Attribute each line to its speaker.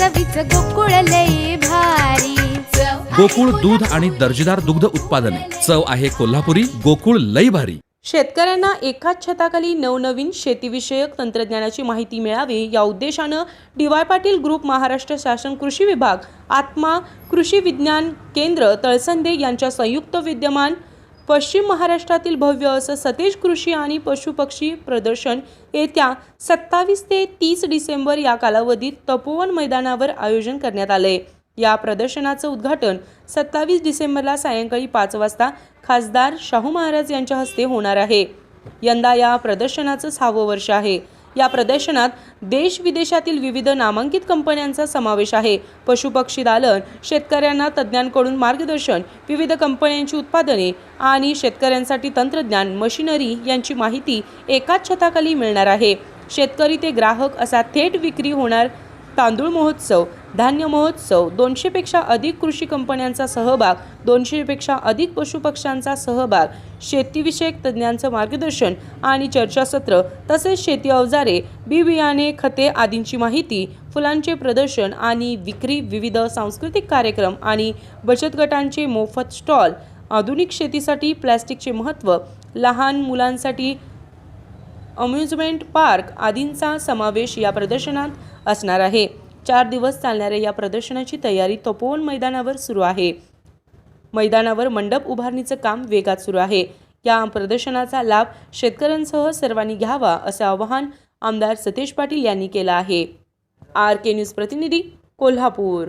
Speaker 1: चवीच गोकुळ लई भारी.
Speaker 2: गोकुळ दूध आणि दर्जेदार दुग्ध उत्पादने. चव आहे कोल्हापुरी गोकुळ लई भारी.
Speaker 3: शेतकऱ्यांना एकाच छताखाली नवनवीन शेतीविषयक तंत्रज्ञानाची माहिती मिळावी या उद्देशानं D Y Patil group Maharashtra शासन कृषी विभाग आत्मा कृषी विज्ञान केंद्र तळसंदे यांच्या संयुक्त विद्यमान पश्चिम महाराष्ट्रातील भव्य असं सतेज कृषी आणि पशुपक्षी प्रदर्शन येत्या सत्तावीस ते तीस डिसेंबर या कालावधीत तपोवन मैदानावर आयोजन करण्यात आलंय. या प्रदर्शनाचं उद्घाटन सत्तावीस डिसेंबरला सायंकाळी पाच वाजता खासदार शाहू महाराज यांच्या हस्ते होणार आहे. यंदा या प्रदर्शनाचं सहावं वर्ष आहे. या प्रदर्शनात देश विदेशातील विविध नामांकित कंपन्यांचा समावेश आहे. पशुपक्षी दालन शेतकऱ्यांना तज्ज्ञांकडून मार्गदर्शन विविध कंपन्यांची उत्पादने आणि शेतकऱ्यांसाठी तंत्रज्ञान मशिनरी यांची माहिती एकाच छताखाली मिळणार आहे. शेतकरी ते ग्राहक असा थेट विक्री होणार तांदूळ महोत्सव धान्य महोत्सव दोनशेपेक्षा अधिक कृषी कंपन्यांचा सहभाग दोनशेपेक्षा अधिक पशुपक्ष्यांचा सहभाग शेतीविषयक तज्ज्ञांचं मार्गदर्शन आणि चर्चासत्र तसेच शेती अवजारे बी बियाणे खते आदींची माहिती फुलांचे प्रदर्शन आणि विक्री विविध सांस्कृतिक कार्यक्रम आणि बचत गटांचे मोफत स्टॉल आधुनिक शेतीसाठी प्लॅस्टिकचे महत्त्व लहान मुलांसाठी अम्युजमेंट पार्क आदींचा समावेश या प्रदर्शनात असणार आहे. चार दिवस चालणाऱ्या या प्रदर्शनाची तयारी तपोवन मैदानावर सुरू आहे. मैदानावर मंडप उभारणीचं काम वेगात सुरू आहे. या प्रदर्शनाचा लाभ शेतकऱ्यांसह सर्वांनी घ्यावा असं आवाहन आमदार सतेश पाटील यांनी केलं आहे. आर के न्यूज प्रतिनिधी कोल्हापूर.